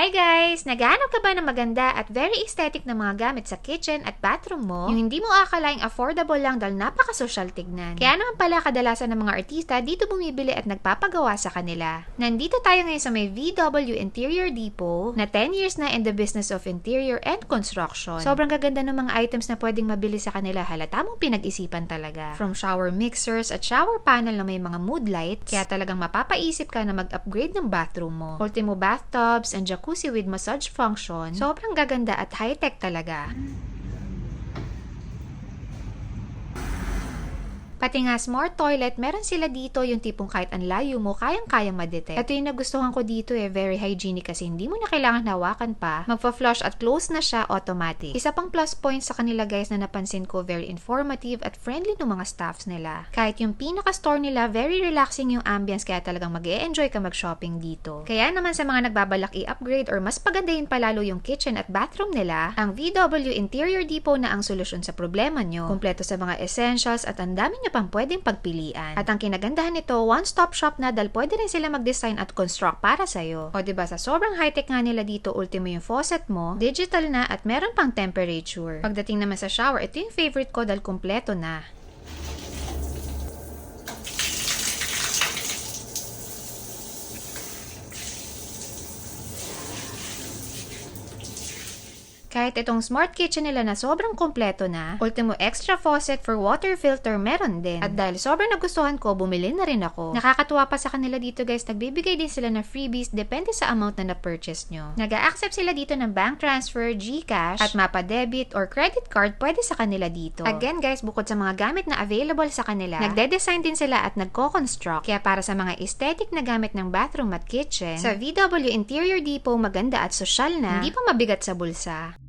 Hi guys! Naghahanap ka ba ng maganda at very aesthetic na mga gamit sa kitchen at bathroom mo? Yung hindi mo akalaing affordable lang dahil napaka-social tignan. Kaya naman pala kadalasan ng mga artista dito bumibili at nagpapagawa sa kanila. Nandito tayo ngayon sa may VW Interior Depot na 10 years na in the business of interior and construction. Sobrang gaganda ng mga items na pwedeng mabili sa kanila halata mong pinag-isipan talaga. From shower mixers at shower panel na may mga mood lights, kaya talagang mapapaisip ka na mag-upgrade ng bathroom mo. Ultimo bathtubs and jacuzzi with massage function, sobrang gaganda at high-tech talaga. Pati nga smart toilet, meron sila dito yung tipong kahit ang layo mo, kayang-kayang madetect. Ito yung nagustuhan ko dito eh, very hygienic kasi hindi mo na kailangan hawakan pa. Magpa-flush at close na siya automatic. Isa pang plus point sa kanila guys na napansin ko, very informative at friendly ng mga staffs nila. Kahit yung pinaka-store nila, very relaxing yung ambience kaya talagang mag enjoy ka mag-shopping dito. Kaya naman sa mga nagbabalak i-upgrade or mas pagandahin palalo yung kitchen at bathroom nila, ang VW Interior Depot na ang solusyon sa problema nyo. Kompleto sa mga essentials at ang dami nyo pang pwedeng pagpilian. At ang kinagandahan nito, one-stop shop na dahil pwede rin sila mag-design at construct para sa'yo. O diba, sa sobrang high-tech nga nila dito, ultimo yung faucet mo, digital na at meron pang temperature. Pagdating naman sa shower, ito yung favorite ko dahil kumpleto na. Kahit itong smart kitchen nila na sobrang kompleto na, ultimo extra faucet for water filter meron din. At dahil sobrang nagustuhan ko, bumili na rin ako. Nakakatuwa pa sa kanila dito guys, nagbibigay din sila ng freebies depende sa amount na na-purchase nyo. nag accept sila dito ng bank transfer, GCash, at mapa debit or credit card pwede sa kanila dito. Again guys, bukod sa mga gamit na available sa kanila, nagde-design din sila at nagko-construct. Kaya para sa mga aesthetic na gamit ng bathroom at kitchen, sa VW Interior Depot maganda at sosyal na, hindi pa mabigat sa bulsa.